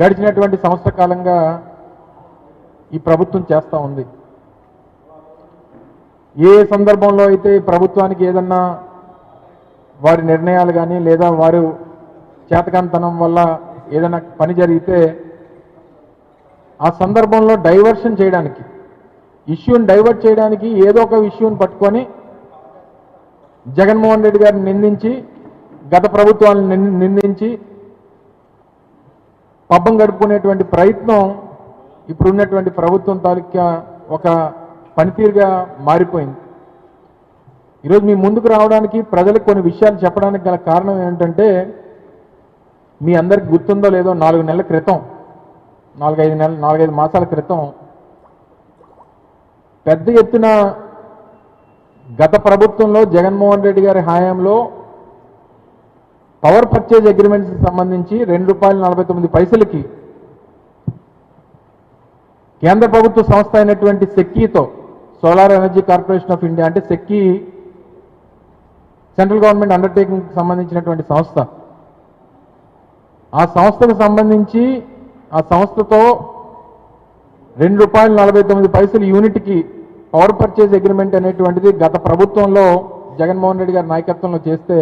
గడిచినటువంటి సంవత్సర కాలంగా ఈ ప్రభుత్వం చేస్తూ ఉంది. ఏ సందర్భంలో అయితే ప్రభుత్వానికి ఏదన్నా వారి నిర్ణయాలు కానీ లేదా వారు చేతకంతనం వల్ల ఏదైనా పని జరిగితే ఆ సందర్భంలో డైవర్షన్ చేయడానికి ఇష్యూని డైవర్ట్ చేయడానికి ఏదో ఒక ఇష్యూని పట్టుకొని జగన్మోహన్ రెడ్డి గారిని నిందించి గత ప్రభుత్వాలను నిందించి పబ్బం గడుపుకునేటువంటి ప్రయత్నం ఇప్పుడున్నటువంటి ప్రభుత్వం తాలూకా ఒక పనితీరుగా మారిపోయింది. ఈరోజు మీ ముందుకు రావడానికి ప్రజలకు కొన్ని విషయాలు చెప్పడానికి గల కారణం ఏంటంటే మీ అందరికి గుర్తుందో లేదో నాలుగు నెలల క్రితం నాలుగైదు నెలలు నాలుగైదు మాసాల క్రితం పెద్ద ఎత్తున గత ప్రభుత్వంలో జగన్మోహన్ రెడ్డి గారి హయాంలో పవర్ పర్చేజ్ అగ్రిమెంట్స్ సంబంధించి రెండు రూపాయల నలభై తొమ్మిది పైసలకి కేంద్ర ప్రభుత్వ సంస్థ అయినటువంటి సెక్కీతో solar energy corporation of India అంటే సెక్కీ సెంట్రల్ గవర్నమెంట్ అండర్టేకింగ్ సంబంధించినటువంటి సంస్థ. ఆ సంస్థకు సంబంధించి ఆ సంస్థతో రెండు రూపాయల నలభై తొమ్మిది పైసలు యూనిట్కి పవర్ పర్చేజ్ అగ్రిమెంట్ అనేటువంటిది గత ప్రభుత్వంలో జగన్మోహన్ రెడ్డి గారి నాయకత్వంలో చేస్తే